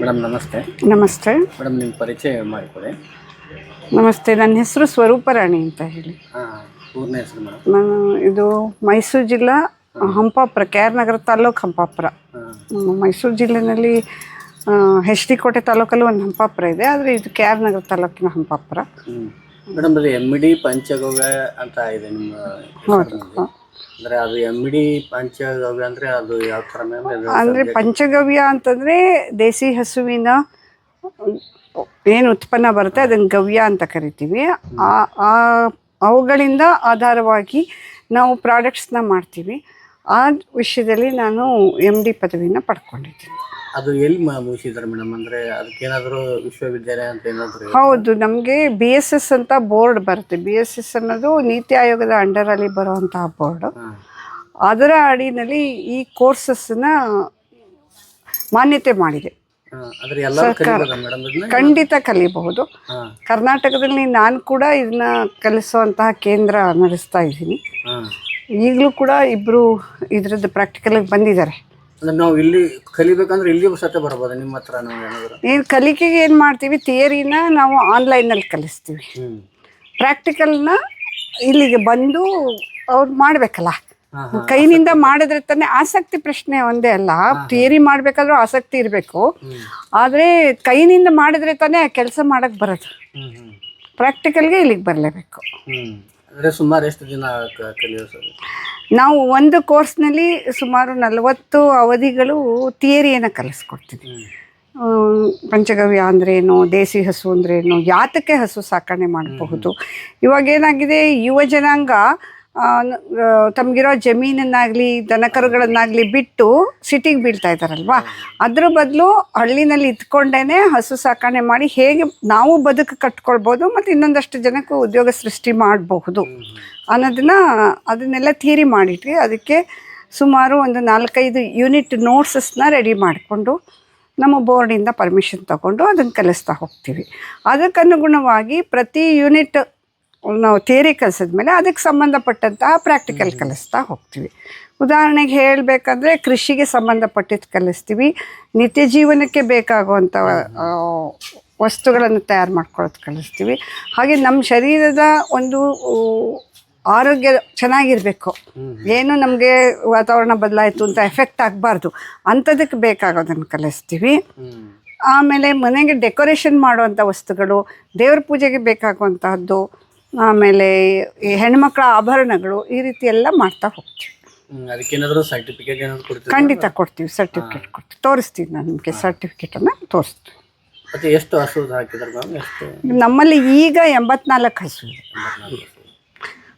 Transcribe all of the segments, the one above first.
Madam ನಮಸ್ತೆ. ನಮಸ್ತೆ. Madam ನಿಮ್ಮ ಪರಿಚಯ ಮಾಡಿಕೊಡಿ. ನಮಸ್ತೆ ನನ್ನ ಹೆಸರು ಸ್ವರೂಪರಾಣಿ ಅಂತ ಹೇಳಿ. ಹೆಸರು ಮೇಡಮ್? ನಾನು ಇದು ಮೈಸೂರು ಜಿಲ್ಲಾ ಹಂಪಾಪುರ ಕೆ ಆರ್ ನಗರ ತಾಲೂಕು ಹಂಪಾಪುರ. ಮೈಸೂರು ಜಿಲ್ಲೆನಲ್ಲಿ ಎಚ್ ಡಿ ಕೋಟೆ ತಾಲೂಕಲ್ಲಿ ಒಂದು ಹಂಪಾಪುರ ಇದೆ ಆದರೆ ಇದು ಕೆ ಆರ್ ನಗರ ತಾಲೂಕಿನ ಹಂಪಾಪುರ. ಮೇಡಮ್ ಅದು ಎಂ ಡಿ ಪಂಚಗವ್ಯ ಅಂತ ಇದೆ ನಿಮ್ಮ ಹೆಸರಿನಲ್ಲಿ. ಅಂದ್ರೆ ಅದು ಎಂ ಡಿ ಪಂಚಗವ್ಯ ಅಂದರೆ ಅದು ಯಾವ ಥರ ಮ್ಯಾಮ್ ಅಂದರೆ ಪಂಚಗವ್ಯ ಅಂತಂದರೆ ದೇಸಿ ಹಸುವಿನ ಏನು ಉತ್ಪನ್ನ ಬರುತ್ತೆ ಅದನ್ನು ಗವ್ಯ ಅಂತ ಕರಿತೀವಿ. ಆ ಆ ಅವುಗಳಿಂದ ಆಧಾರವಾಗಿ ನಾವು ಪ್ರಾಡಕ್ಟ್ಸ್ನ ಮಾಡ್ತೀವಿ. ಆ ವಿಷಯದಲ್ಲಿ ನಾನು ಎಂ ಡಿ ಪದವಿನ ಪಡ್ಕೊಂಡಿದ್ದೀನಿ. ಅದು ಎಲ್ಲಿ ಮುಗಿಸಿದ್ದಾರೆ ಮೇಡಮ್? ಅಂದರೆ ಅದಕ್ಕೇನಾದರೂ ವಿಶ್ವವಿದ್ಯಾಲಯ ಅಂತ ಏನಾದರೂ ಹೌದು ನಮಗೆ ಬಿ ಎಸ್ ಎಸ್ ಅಂತ ಬೋರ್ಡ್ ಬರುತ್ತೆ. ಬಿ ಎಸ್ ಎಸ್ ಅನ್ನೋದು ನೀತಿ ಆಯೋಗದ ಅಂಡರಲ್ಲಿ ಬರುವಂತಹ ಬೋರ್ಡು. ಅದರ ಅಡಿನಲ್ಲಿ ಈ ಕೋರ್ಸಸ್ನ ಮಾನ್ಯತೆ ಮಾಡಿದೆ. ಖಂಡಿತ ಕಲಿಬಹುದು. ಕರ್ನಾಟಕದಲ್ಲಿ ನಾನು ಕೂಡ ಇದನ್ನ ಕಲಿಸುವಂತಹ ಕೇಂದ್ರ ನಡೆಸ್ತಾ ಇದ್ದೀನಿ. ಈಗಲೂ ಕೂಡ ಇಬ್ಬರು ಇದ್ರದ್ದು ಪ್ರಾಕ್ಟಿಕಲಿಗೆ ಬಂದಿದ್ದಾರೆ. ಅಂದ್ರೆ ನಾವು ಇಲ್ಲಿ ಕಲಿಬೇಕಂದ್ರೆ ಇಲ್ಲಿ ಬರಬಹುದು ನಿಮ್ಮ ಹತ್ರ ನಾವು ಏನಾದರೂ? ಏನು ಕಲಿಕೆಗೆ ಏನು ಮಾಡ್ತೀವಿ ಥಿಯರಿನ ನಾವು ಆನ್ಲೈನಲ್ಲಿ ಕಲಿಸ್ತೀವಿ. ಪ್ರಾಕ್ಟಿಕಲ್ನ ಇಲ್ಲಿಗೆ ಬಂದು ಅವ್ರು ಮಾಡಬೇಕಲ್ಲ. ಕೈನಿಂದ ಮಾಡಿದ್ರೆ ತಾನೇ ಆಸಕ್ತಿ ಪ್ರಶ್ನೆ ಒಂದೇ ಅಲ್ಲ. ಥಿಯರಿ ಮಾಡ್ಬೇಕಾದ್ರೂ ಆಸಕ್ತಿ ಇರಬೇಕು. ಆದರೆ ಕೈನಿಂದ ಮಾಡಿದ್ರೆ ತಾನೇ ಆ ಕೆಲಸ ಮಾಡಕ್ಕೆ ಬರೋದು. ಪ್ರಾಕ್ಟಿಕಲ್ಗೆ ಇಲ್ಲಿಗೆ ಬರಲೇಬೇಕು. ಅಂದ್ರೆ ಸುಮಾರು ಎಷ್ಟು ದಿನ ಕ- ಕಲಿಯೋ ಸರ್ ನಾವು ಒಂದು ಕೋರ್ಸ್ನಲ್ಲಿ ಸುಮಾರು ನಲವತ್ತು ಅವಧಿಗಳು ಥಿಯರಿಯನ್ನು ಕಲಿಸ್ಕೊಡ್ತೀವಿ. ಪಂಚಗವ್ಯ ಅಂದ್ರೇನು ದೇಸಿ ಹಸು ಅಂದ್ರೇನು ಯಾತಕ್ಕೆ ಹಸು ಸಾಕಣೆ ಮಾಡಬಹುದು? ಇವಾಗ ಏನಾಗಿದೆ ಯುವ ಜನಾಂಗ ತಮಗಿರೋ ಜಮೀನನ್ನಾಗಲಿ, ದನಕರುಗಳನ್ನಾಗಲಿ ಬಿಟ್ಟು ಸಿಟಿಗೆ ಬೀಳ್ತಾ ಇದ್ದಾರಲ್ವಾ? ಅದ್ರ ಬದಲು ಹಳ್ಳಿನಲ್ಲಿ ಇದ್ಕೊಂಡೇ ಹಸು ಸಾಕಾಣೆ ಮಾಡಿ ಹೇಗೆ ನಾವು ಬದುಕು ಕಟ್ಕೊಳ್ಬೋದು ಮತ್ತು ಇನ್ನೊಂದಷ್ಟು ಜನಕ್ಕೂ ಉದ್ಯೋಗ ಸೃಷ್ಟಿ ಮಾಡಬಹುದು ಅನ್ನೋದನ್ನ ಅದನ್ನೆಲ್ಲ ಥಿಯರಿ ಮಾಡಿಟ್ವಿ. ಅದಕ್ಕೆ ಸುಮಾರು ಒಂದು ನಾಲ್ಕೈದು ಯೂನಿಟ್ ನೋಟ್ಸಸ್ನ ರೆಡಿ ಮಾಡಿಕೊಂಡು ನಮ್ಮ ಬೋರ್ಡಿಂದ ಪರ್ಮಿಷನ್ ತಗೊಂಡು ಅದನ್ನು ಕಲಿಸ್ತಾ ಹೋಗ್ತೀವಿ. ಅದಕ್ಕನುಗುಣವಾಗಿ ಪ್ರತಿ ಯೂನಿಟ್ ನಾವು ಥಿಯರಿ ಕಲಿಸಿದ್ಮೇಲೆ ಅದಕ್ಕೆ ಸಂಬಂಧಪಟ್ಟಂತಹ ಪ್ರಾಕ್ಟಿಕಲ್ ಕಲಿಸ್ತಾ ಹೋಗ್ತೀವಿ. ಉದಾಹರಣೆಗೆ ಹೇಳಬೇಕಂದ್ರೆ ಕೃಷಿಗೆ ಸಂಬಂಧಪಟ್ಟಿದ್ದು ಕಲಿಸ್ತೀವಿ. ನಿತ್ಯ ಜೀವನಕ್ಕೆ ಬೇಕಾಗುವಂಥ ವಸ್ತುಗಳನ್ನು ತಯಾರು ಮಾಡ್ಕೊಳ್ಳೋದು ಕಲಿಸ್ತೀವಿ. ಹಾಗೆ ನಮ್ಮ ಶರೀರದ ಒಂದು ಆರೋಗ್ಯ ಚೆನ್ನಾಗಿರಬೇಕು. ಏನು ನಮಗೆ ವಾತಾವರಣ ಬದಲಾಯಿತು ಅಂತ ಎಫೆಕ್ಟ್ ಆಗಬಾರ್ದು. ಅಂಥದಕ್ಕೆ ಬೇಕಾಗೋದನ್ನು ಕಲಿಸ್ತೀವಿ. ಆಮೇಲೆ ಮನೆಗೆ ಡೆಕೋರೇಷನ್ ಮಾಡುವಂಥ ವಸ್ತುಗಳು ದೇವ್ರ ಪೂಜೆಗೆ ಬೇಕಾಗುವಂತಹದ್ದು ಆಮೇಲೆ ಈ ಹೆಣ್ಮಕ್ಳ ಆಭರಣಗಳು ಈ ರೀತಿ ಎಲ್ಲ ಮಾಡ್ತಾ ಹೋಗ್ತೀವಿ. ಹ್ಮ್ ಅದಕ್ಕೇನಾದರೂ ಸರ್ಟಿಫಿಕೇಟ್ ಏನಾದ್ರು ಕೊಡ್ತೀವಿ ಖಂಡಿತ ಕೊಡ್ತೀವಿ ಸರ್ಟಿಫಿಕೇಟ್ ಕೊಡ್ತೀವಿ. ತೋರಿಸ್ತೀವಿ ನಾನು ನಿಮಗೆ ಸರ್ಟಿಫಿಕೇಟನ್ನು ತೋರಿಸ್ತೀವಿ. ಮತ್ತೆ ಎಷ್ಟು ಹಸು ಹಾಕಿದ್ದಾರೆ ಮ್ಯಾಮ್? ಎಷ್ಟು? ನಮ್ಮಲ್ಲಿ ಈಗ ಎಂಬತ್ನಾಲ್ಕು ಹಸು ಇದೆ.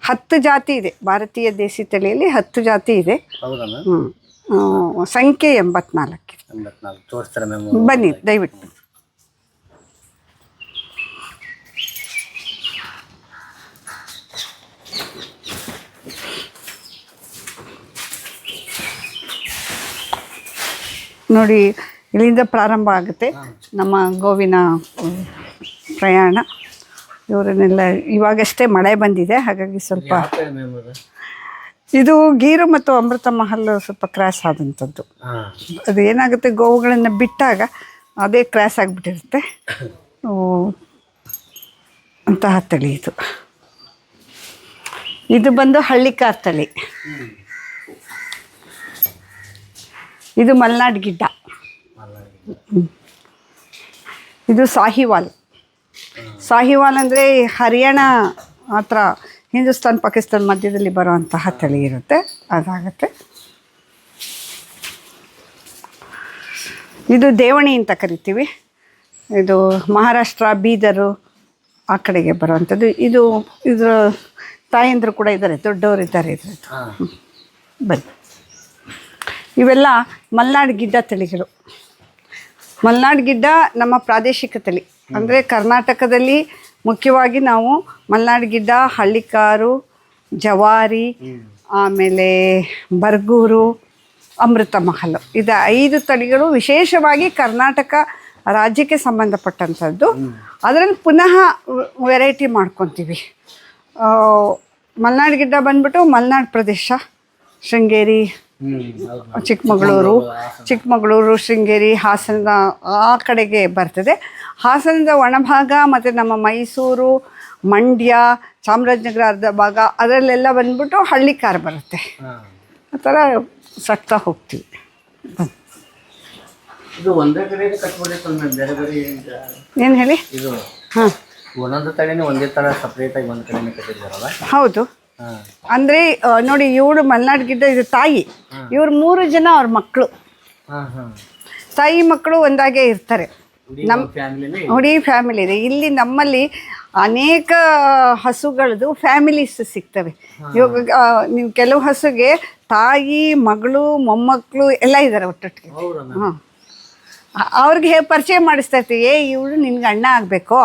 ಹತ್ತು ಜಾತಿ ಇದೆ. ಭಾರತೀಯ ದೇಸಿ ತಳಿಯಲ್ಲಿ ಹತ್ತು ಜಾತಿ ಇದೆ. ಹೌದಾ ಮ್ಯಾಮ್? ಹ್ಞೂ ಸಂಖ್ಯೆ ಎಂಬತ್ನಾಲ್ಕು ಇದೆ. ಎಂಬತ್ನಾಲ್ಕು. ತೋರಿಸ್ತಾರೆ ಮ್ಯಾಮ್? ಬನ್ನಿ ದಯವಿಟ್ಟು. ನೋಡಿ ಇಲ್ಲಿಂದ ಪ್ರಾರಂಭ ಆಗುತ್ತೆ ನಮ್ಮ ಗೋವಿನ ಪ್ರಯಾಣ. ಇವರನ್ನೆಲ್ಲ ಇವಾಗಷ್ಟೇ ಮಳೆ ಬಂದಿದೆ ಹಾಗಾಗಿ ಸ್ವಲ್ಪ ಇದು ಗೀರು ಮತ್ತು ಅಮೃತ ಮಹಲ್ ಸ್ವಲ್ಪ ಕ್ರಾಸ್ ಆದಂಥದ್ದು. ಅದು ಏನಾಗುತ್ತೆ ಗೋವುಗಳನ್ನು ಬಿಟ್ಟಾಗ ಅದೇ ಕ್ರಾಸ್ ಆಗಿಬಿಟ್ಟಿರುತ್ತೆ. ಅಂತಹ ತಳಿ ಇದು. ಇದು ಬಂದು ಹಳ್ಳಿಕಾರ್ ತಳಿ. ಇದು ಮಲ್ನಾಡ್ ಗಿಡ್ಡ. ಇದು ಸಾಹಿವಾಲ್. ಸಾಹಿವಾಲ್ ಅಂದರೆ ಹರಿಯಾಣ ಹತ್ರ ಹಿಂದೂಸ್ತಾನ್ ಪಾಕಿಸ್ತಾನ್ ಮಧ್ಯದಲ್ಲಿ ಬರುವಂತಹ ತಳಿ ಇರುತ್ತೆ. ಅದಾಗತ್ತೆ. ಇದು ದೇವಣಿ ಅಂತ ಕರಿತೀವಿ. ಇದು ಮಹಾರಾಷ್ಟ್ರ ಬೀದರು ಆ ಕಡೆಗೆ ಬರುವಂಥದ್ದು. ಇದು ಇದರ ತಾಯಂದರು ಕೂಡ ಇದ್ದಾರೆ ದೊಡ್ಡವರು ಇದ್ದಾರೆ ಇದ್ರದ್ದು ಬನ್ನಿ. ಇವೆಲ್ಲ ಮಲ್ನಾಡು ಗಿಡ್ಡ ತಳಿಗಳು. ಮಲ್ನಾಡು ಗಿಡ್ಡ ನಮ್ಮ ಪ್ರಾದೇಶಿಕ ತಳಿ. ಅಂದರೆ ಕರ್ನಾಟಕದಲ್ಲಿ ಮುಖ್ಯವಾಗಿ ನಾವು ಮಲ್ನಾಡು ಗಿಡ್ಡ, ಹಳ್ಳಿಕಾರು, ಜವಾರಿ, ಆಮೇಲೆ ಬರ್ಗೂರು, ಅಮೃತ ಮಹಲ್. ಇದು ಐದು ತಳಿಗಳು ವಿಶೇಷವಾಗಿ ಕರ್ನಾಟಕ ರಾಜ್ಯಕ್ಕೆ ಸಂಬಂಧಪಟ್ಟಂಥದ್ದು. ಅದರಲ್ಲಿ ಪುನಃ ವೆರೈಟಿ ಮಾಡ್ಕೊತೀವಿ. ಮಲ್ನಾಡು ಗಿಡ್ಡ ಬಂದ್ಬಿಟ್ಟು ಮಲ್ನಾಡು ಪ್ರದೇಶ, ಶೃಂಗೇರಿ ಚಿಕ್ಕಮಗಳೂರು ಚಿಕ್ಕಮಗಳೂರು ಶೃಂಗೇರಿ ಹಾಸನದ ಆ ಕಡೆಗೆ ಬರ್ತದೆ. ಹಾಸನದ ಒಣಭಾಗ ಮತ್ತು ನಮ್ಮ ಮೈಸೂರು ಮಂಡ್ಯ ಚಾಮರಾಜನಗರ ಅರ್ಧ ಭಾಗ ಅದರಲ್ಲೆಲ್ಲ ಬಂದ್ಬಿಟ್ಟು ಹಳ್ಳಿ ಕಾರ್ ಬರುತ್ತೆ. ಆ ಥರ ಸಟ್ತಾ ಹೋಗ್ತೀವಿ. ಕಡೆ ಏನು ಹೇಳಿ? ಇದು ಹಾಂ. ಒಂದೊಂದು ತಡೆನೇ ಒಂದೇ ಥರ ಸಪ್ರೇಟಾಗಿ ಒಂದು ಕಡೆನೇ ಕಟ್ಟಿದ್ದಾರಲ್ಲ? ಹೌದು. ಅಂದರೆ ನೋಡಿ ಇವಳು ಮಲೆನಾಡು ಗಿಡ್ಡ ಇದು ತಾಯಿ. ಇವ್ರು ಮೂರು ಜನ ಅವ್ರ ಮಕ್ಕಳು ತಾಯಿ ಮಕ್ಕಳು ಒಂದಾಗೆ ಇರ್ತಾರೆ. ನಮ್ಮ ಹುಡಿ ನೋಡಿ ಫ್ಯಾಮಿಲಿ ಇದೆ. ಇಲ್ಲಿ ನಮ್ಮಲ್ಲಿ ಅನೇಕ ಹಸುಗಳದ್ದು ಫ್ಯಾಮಿಲೀಸ್ ಸಿಗ್ತವೆ. ಇವಾಗ ನೀವು ಕೆಲವು ಹಸುಗೆ ತಾಯಿ ಮಗಳು ಮೊಮ್ಮಕ್ಕಳು ಎಲ್ಲ ಇದ್ದಾರೆ ಒಟ್ಟೊಟ್ಟಿಗೆ. ಹಾಂ. ಅವ್ರಿಗೆ ಪರಿಚಯ ಮಾಡಿಸ್ತಾ ಇರ್ತೀವಿ. ಏ ಇವಳು ನಿನ್ಗೆ ಅಣ್ಣ ಆಗಬೇಕು.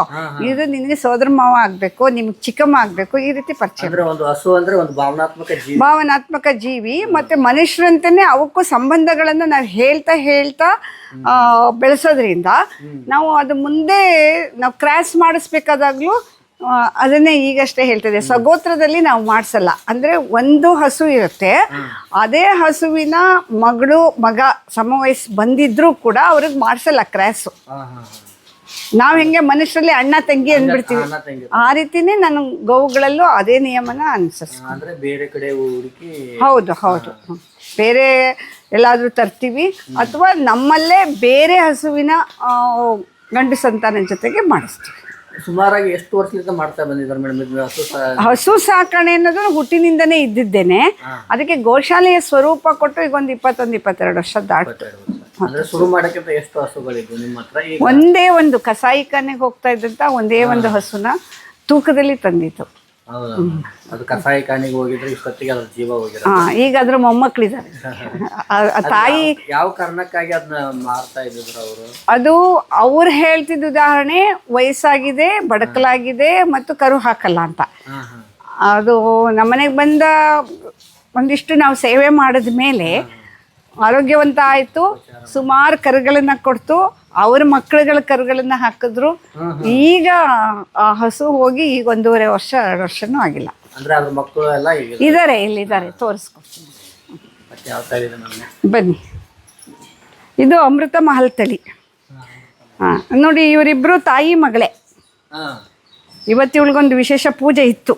ಇದು ನಿನಗೆ ಸೋದರ ಮಾವ ಆಗಬೇಕು. ನಿಮ್ಗೆ ಚಿಕ್ಕಮ್ಮ ಆಗಬೇಕು. ಈ ರೀತಿ ಪರಿಚಯ. ಅಂದ್ರೆ ಒಂದು ಹಸು ಅಂದ್ರೆ ಒಂದು ಭಾವನಾತ್ಮಕ ಜೀವಿ. ಭಾವನಾತ್ಮಕ ಜೀವಿ. ಮತ್ತೆ ಮನುಷ್ಯರಂತೆಯೇ ಅವಕ್ಕೂ ಸಂಬಂಧಗಳನ್ನು ನಾವು ಹೇಳ್ತಾ ಹೇಳ್ತಾ ಆ, ಬೆಳೆಸೋದ್ರಿಂದ ನಾವು ಅದು ಮುಂದೆ ನಾವು ಕ್ರಾಸ್ ಮಾಡಿಸ್ಬೇಕಾದಾಗ್ಲೂ ಅದನ್ನೇ ಈಗಷ್ಟೇ ಹೇಳ್ತಿದೆ ಸಗೋತ್ರದಲ್ಲಿ ನಾವು ಮಾಡಿಸಲ್ಲ. ಅಂದರೆ ಒಂದು ಹಸು ಇರುತ್ತೆ. ಅದೇ ಹಸುವಿನ ಮಗಳು ಮಗ ಸಮವಯಸ್ಸು ಬಂದಿದ್ರೂ ಕೂಡ ಅವ್ರಿಗೆ ಮಾಡಿಸಲ್ಲ ಕ್ರ್ಯಾಸು. ನಾವು ಹೆಂಗೆ ಮನುಷ್ಯರಲ್ಲಿ ಅಣ್ಣ ತಂಗಿ ಅಂದ್ಬಿಡ್ತೀವಿ. ಆ ರೀತಿನೇ ನಾನು ಗೋವುಗಳಲ್ಲೂ ಅದೇ ನಿಯಮನ ಅನುಸರಿಸ್ತೀನಿ. ಹೌದು ಹೌದು. ಬೇರೆ ಎಲ್ಲಾದರೂ ತರ್ತೀವಿ. ಅಥವಾ ನಮ್ಮಲ್ಲೇ ಬೇರೆ ಹಸುವಿನ ಗಂಡು ಸಂತಾನ ಜೊತೆಗೆ ಮಾಡಿಸ್ತೀವಿ. ಸುಮಾರಾಗಿ ಎಷ್ಟು ವರ್ಷದಿಂದ ಮಾಡ್ತಾ ಬಂದಿದ್ದಾರೆ ಮೇಡಮ್ ಇದು ಹಸು ಸ- ಹಸು ಸಾಕಣೆ ಅನ್ನೋದು ಹುಟ್ಟಿನಿಂದನೇ ಇದ್ದಿದ್ದೇನೆ. ಅದಕ್ಕೆ ಗೋಶಾಲೆಯ ಸ್ವರೂಪ ಕೊಟ್ಟು ಈಗ ಒಂದು ಇಪ್ಪತ್ತೊಂದು ಇಪ್ಪತ್ತೆರಡು ವರ್ಷ ದಾಟ್ ಇಪ್ಪತ್ತೆರಡು ವರ್ಷ. ಅಂದ್ರೆ ಶುರು ಮಾಡಕ್ಕಿಂತ ಎಷ್ಟು ಹಸುಗಳಿದ್ವು? ನಿಮ್ಮ ಹತ್ರ ಈಗ ಒಂದೇ ಒಂದು ಕಸಾಯಿಖಾನೆಗೆ ಹೋಗ್ತಾ ಇದ್ದಂತ ಒಂದೇ ಒಂದು ಹಸುನ ತೂಕದಲ್ಲಿ ತಂದಿತ್ತು ಅದು ಕಸಾಯಿ ಖಾನಿಗೆ ಹೋಗಿದ್ರೆ ಇಷ್ಟೊತ್ತಿಗೆ ಅದ್ರ ಜೀವ ಹೋಗಿರೋ ಹಾ ಈಗ ಅದ್ರ ಮೊಮ್ಮಕ್ಕಳಿದ್ದಾರೆ ತಾಯಿ ಯಾವ ಕಾರಣಕ್ಕಾಗಿ ಅದನ್ನ ಮಾರ್ತಾ ಇದ್ರು ಅವರು? ಅದು ಅವ್ರು ಹೇಳ್ತಿದ್ದ ಉದಾಹರಣೆ ವಯಸ್ಸಾಗಿದೆ ಬಡಕಲಾಗಿದೆ ಮತ್ತು ಕರು ಹಾಕಲ್ಲ ಅಂತ. ಅದು ನಮ್ಮನೆಗೆ ಬಂದ ಒಂದಿಷ್ಟು ನಾವು ಸೇವೆ ಮಾಡಿದ ಮೇಲೆ ಆರೋಗ್ಯವಂತ ಆಯಿತು ಸುಮಾರು ಕರುಗಳನ್ನು ಕೊಡ್ತು. ಅವ್ರ ಮಕ್ಕಳುಗಳ ಕರುಗಳನ್ನು ಹಾಕಿದ್ರು. ಈಗ ಆ ಹಸು ಹೋಗಿ ಈಗ ಒಂದೂವರೆ ವರ್ಷ ಎರಡು ವರ್ಷನೂ ಆಗಿಲ್ಲ. ಅಂದ್ರೆ ಅದ್ರ ಮಕ್ಕಳು ಎಲ್ಲ ಈಗ ಇದ್ದಾರೆ ಇಲ್ಲಿದ್ದಾರೆ. ತೋರಿಸ್ಕೊಡ್ತೀನಿ. ಮತ್ತೆ ಯಾವ ತರ ಇದೆ ನಮ್ಮ ಬನ್ನಿ. ಇದು ಅಮೃತ ಮಹಲ್ ತಳಿ. ಹಾಂ. ನೋಡಿ ಇವರಿಬ್ಬರು ತಾಯಿ ಮಗಳೇ. ಹಾ. ಇವತ್ತು ಇವಳಿಗೊಂದು ವಿಶೇಷ ಪೂಜೆ ಇತ್ತು.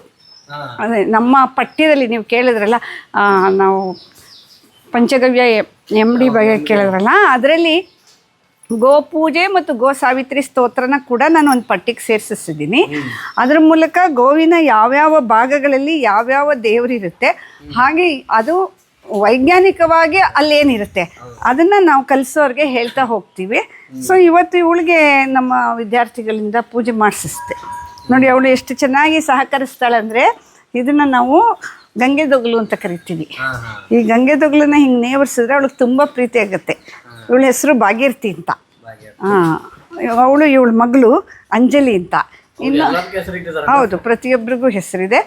ಹಾ. ಅದೇ ನಮ್ಮ ಪಠ್ಯದಲ್ಲಿ ನೀವು ಕೇಳಿದ್ರಲ್ಲ ಆ, ನಾವು ಪಂಚಗವ್ಯ ಎಂ ಡಿ ಬಗ್ಗೆ ಕೇಳಿದ್ರಲ್ಲ ಅದರಲ್ಲಿ ಗೋಪೂಜೆ ಮತ್ತು ಗೋ ಸಾವಿತ್ರಿ ಸ್ತೋತ್ರನ ಕೂಡ ನಾನು ಒಂದು ಪಟ್ಟಿಗೆ ಸೇರಿಸಿದ್ದೀನಿ ಅದ್ರ ಮೂಲಕ ಗೋವಿನ ಯಾವ್ಯಾವ ಭಾಗಗಳಲ್ಲಿ ಯಾವ್ಯಾವ ದೇವರಿರುತ್ತೆ ಹಾಗೆ ಅದು ವೈಜ್ಞಾನಿಕವಾಗಿ ಅಲ್ಲೇನಿರುತ್ತೆ ಅದನ್ನು ನಾವು ಕಲಿಸೋರಿಗೆ ಹೇಳ್ತಾ ಹೋಗ್ತೀವಿ. ಸೊ ಇವತ್ತು ಇವಳಿಗೆ ನಮ್ಮ ವಿದ್ಯಾರ್ಥಿಗಳಿಂದ ಪೂಜೆ ಮಾಡಿಸಿಸ್ತೆ ನೋಡಿ ಅವಳು ಎಷ್ಟು ಚೆನ್ನಾಗಿ ಸಹಕರಿಸ್ತಾಳೆ ಅಂದರೆ ಇದನ್ನು ನಾವು ಗಂಗೆ ದೊಗಲು ಅಂತ ಕರಿತೀವಿ. ಈ ಗಂಗೆ ದೊಗಲನ್ನ ಹಿಂಗೆ ನೇವರ್ಸಿದ್ರೆ ಅವಳಿಗೆ ತುಂಬ ಪ್ರೀತಿ ಆಗುತ್ತೆ. ಇವಳ ಹೆಸರು ಬಾಗಿರ್ತಿ ಅಂತ. ಅವಳು ಇವಳ ಮಗಳು ಅಂಜಲಿ ಅಂತ. ಇನ್ನು ಹೌದು ಪ್ರತಿಯೊಬ್ಬರಿಗೂ ಹೆಸರಿದೆ.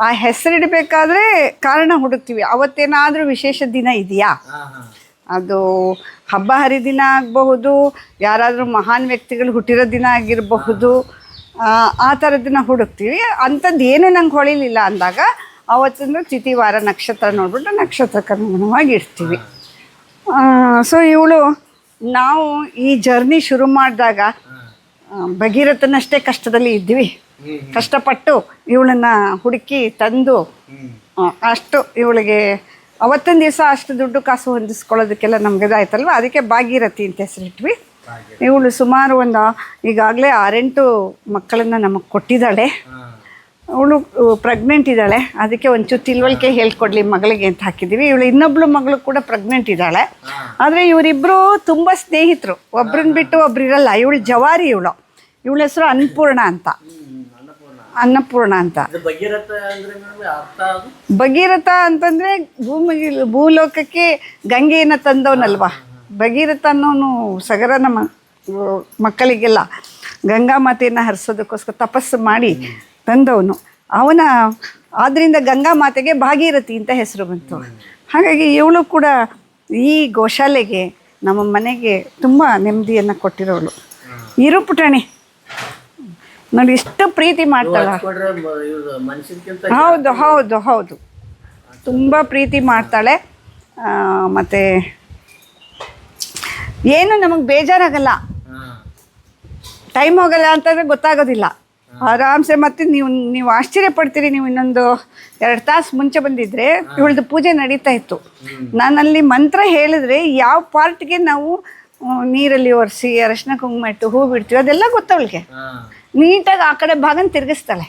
ಆ ಹೆಸರಿಡಬೇಕಾದ್ರೆ ಕಾರಣ ಹುಡುಕ್ತೀವಿ. ಅವತ್ತೇನಾದರೂ ವಿಶೇಷ ದಿನ ಇದೆಯಾ? ಅದು ಹಬ್ಬ ಹರಿದಿನ ಆಗಬಹುದು ಯಾರಾದರೂ ಮಹಾನ್ ವ್ಯಕ್ತಿಗಳು ಹುಟ್ಟಿರೋ ದಿನ ಆಗಿರಬಹುದು. ಆ, ಆ ಥರದ್ದನ್ನ ಹುಡುಕ್ತೀವಿ. ಅಂಥದ್ದು ಏನು ನಂಗೆ ಹೊಳಿಲಿಲ್ಲ ಅಂದಾಗ ಅವತ್ತೊಂದು ತಿಥಿ ವಾರ ನಕ್ಷತ್ರ ನೋಡ್ಬಿಟ್ಟು ನಕ್ಷತ್ರಕ್ಕೆ ಅನುಗುಣವಾಗಿ ಇಡ್ತೀವಿ ಸೊ ಇವಳು ನಾವು ಈ ಜರ್ನಿ ಶುರು ಮಾಡಿದಾಗ ಭಗೀರಥನಷ್ಟೇ ಕಷ್ಟದಲ್ಲಿ ಇದ್ವಿ. ಕಷ್ಟಪಟ್ಟು ಇವಳನ್ನ ಹುಡುಕಿ ತಂದು ಅಷ್ಟು ಇವಳಿಗೆ ಅವತ್ತೊಂದು ದಿವಸ ಅಷ್ಟು ದುಡ್ಡು ಕಾಸು ಹೊಂದಿಸ್ಕೊಳ್ಳೋದಕ್ಕೆಲ್ಲ ನಮ್ಗೆ ಇದಾಯ್ತಲ್ವ? ಅದಕ್ಕೆ ಭಾಗೀರಥಿ ಅಂತ ಹೆಸರಿಟ್ವಿ. ಇವಳು ಸುಮಾರು ಒಂದು ಈಗಾಗಲೇ ಆರೆಂಟು ಮಕ್ಕಳನ್ನು ನಮಗೆ ಕೊಟ್ಟಿದ್ದಾಳೆ. ಅವಳು ಪ್ರೆಗ್ನೆಂಟ್ ಇದ್ದಾಳೆ. ಅದಕ್ಕೆ ಒಂಚೂರು ತಿಳುವಳಿಕೆ ಹೇಳ್ಕೊಡ್ಲಿ ಮಗಳಿಗೆ ಅಂತ ಹಾಕಿದ್ದೀವಿ. ಇವಳು ಇನ್ನೊಬ್ಳು ಮಗಳು ಕೂಡ ಪ್ರೆಗ್ನೆಂಟ್ ಇದ್ದಾಳೆ. ಆದರೆ ಇವರಿಬ್ಬರು ತುಂಬ ಸ್ನೇಹಿತರು. ಒಬ್ರನ್ನ ಬಿಟ್ಟು ಒಬ್ರು ಇರಲ್ಲ ಇವಳು ಜವಾರಿ ಇವಳು. ಇವಳ ಹೆಸರು ಅನ್ನಪೂರ್ಣ ಅಂತ. ಅನ್ನಪೂರ್ಣ ಅಂತ. ಭಗೀರಥ ಅಂತಂದರೆ ಮೇಡಮ್ ಅದು? ಭಗೀರಥ ಅಂತಂದ್ರೆ ಭೂಮಿ ಭೂಲೋಕಕ್ಕೆ ಗಂಗೆಯನ್ನು ತಂದವನಲ್ವಾ? ಭಗೀರಥ ಅನ್ನೋನು ಸಗರ ನಮ್ಮ ಮಕ್ಕಳಿಗೆಲ್ಲ ಗಂಗಾ ಮಾತೆಯನ್ನು ಹರಿಸೋದಕ್ಕೋಸ್ಕರ ತಪಸ್ಸು ಮಾಡಿ ತಂದವನು. ಅವನ ಆದ್ದರಿಂದ ಗಂಗಾ ಮಾತೆಗೆ ಭಾಗೀರಥಿ ಅಂತ ಹೆಸರು ಬಂತು. ಹಾಗಾಗಿ ಇವಳು ಕೂಡ ಈ ಗೋಶಾಲೆಗೆ ನಮ್ಮ ಮನೆಗೆ ತುಂಬ ನೆಮ್ಮದಿಯನ್ನು ಕೊಟ್ಟಿರೋಳು. ಇರು ಪುಟಾಣಿ. ನೋಡಿ ಇಷ್ಟು ಪ್ರೀತಿ ಮಾಡ್ತಾಳ. ಹೌದು ಹೌದು ಹೌದು. ತುಂಬ ಪ್ರೀತಿ ಮಾಡ್ತಾಳೆ. ಮತ್ತು ಏನು ನಮಗೆ ಬೇಜಾರಾಗಲ್ಲ. ಟೈಮ್ ಹೋಗಲ್ಲ ಅಂತಂದರೆ ಗೊತ್ತಾಗೋದಿಲ್ಲ. ಆರಾಮ್ಸೆ ಮತ್ತೆ ನೀವು ನೀವು ಆಶ್ಚರ್ಯ ಪಡ್ತೀರಿ ನೀವು ಇನ್ನೊಂದು ಎರಡು ತಾಸು ಮುಂಚೆ ಬಂದಿದ್ರೆ ಇವಳದು ಪೂಜೆ ನಡೀತಾ ಇತ್ತು. ನಾನಲ್ಲಿ ಮಂತ್ರ ಹೇಳಿದ್ರೆ ಯಾವ ಪಾರ್ಟ್ಗೆ ನಾವು ನೀರಲ್ಲಿ ಒರೆಸಿ ಅರಶಿನ ಕುಂಕುಮ ಇಟ್ಟು ಹೂ ಬಿಡ್ತೀವಿ ಅದೆಲ್ಲ ಗೊತ್ತವಳಿಗೆ ನೀಟಾಗಿ ಆ ಕಡೆ ಭಾಗನ ತಿರುಗಿಸ್ತಾಳೆ.